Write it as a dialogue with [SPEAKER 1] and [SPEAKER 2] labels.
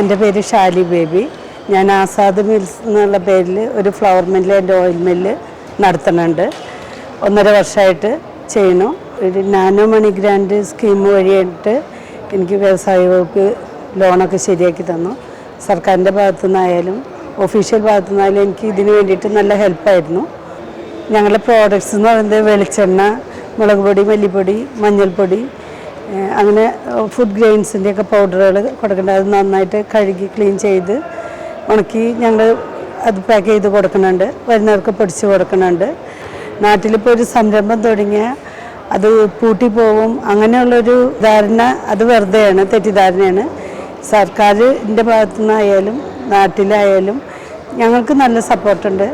[SPEAKER 1] എന്റെ പേര് ഷാലി ബേബി. ഞാൻ ആസാദ് മിൽസ് എന്നുള്ള പേരിൽ ഒരു flour mill and oil mill നടത്തുന്നുണ്ട്. ഒന്നര വർഷമായിട്ട് ചെയ്യണു ഒരു നാനോ മണി ഗ്രാൻഡ് സ്കീം വഴിയായിട്ട് എനിക്ക് വ്യവസായ വകുപ്പ് ലോണൊക്കെ ശരിയാക്കി തന്നു. സർക്കാരിന്റെ ഭാഗത്തു നിന്നായാലും ഒഫീഷ്യൽ ഭാഗത്തു നിന്നായാലും എനിക്ക് ഇതിന് വേണ്ടിയിട്ട് നല്ല ഹെൽപ്പായിരുന്നു. ഞങ്ങളുടെ പ്രോഡക്ട്സ് എന്ന് പറയുന്നത് വെളിച്ചെണ്ണ മുളക് പൊടി മല്ലിപ്പൊടി മഞ്ഞൾപ്പൊടി അങ്ങനെ ഫുഡ് ഗ്രെയിൻസിന്റെ ഒക്കെ പൗഡറുകൾ കൊടുക്കേണ്ടത് അത് നന്നായിട്ട് കഴുകി ക്ലീൻ ചെയ്ത് ഉണക്കി ഞങ്ങൾ അത് പാക്ക് ചെയ്ത് കൊടുക്കുന്നുണ്ട്. വരുന്നവർക്ക് പൊടിച്ച് കൊടുക്കുന്നുണ്ട്. നാട്ടിലിപ്പോൾ ഒരു സംരംഭം തുടങ്ങിയ അത് പൂട്ടി പോവും. അങ്ങനെയുള്ളൊരു ധാരണ അത് വെറുതെയാണ് തെറ്റിദ്ധാരണയാണ്. സർക്കാരിന്റെ ഭാഗത്തു നിന്നായാലും നാട്ടിലായാലും ഞങ്ങൾക്ക് നല്ല സപ്പോർട്ടുണ്ട്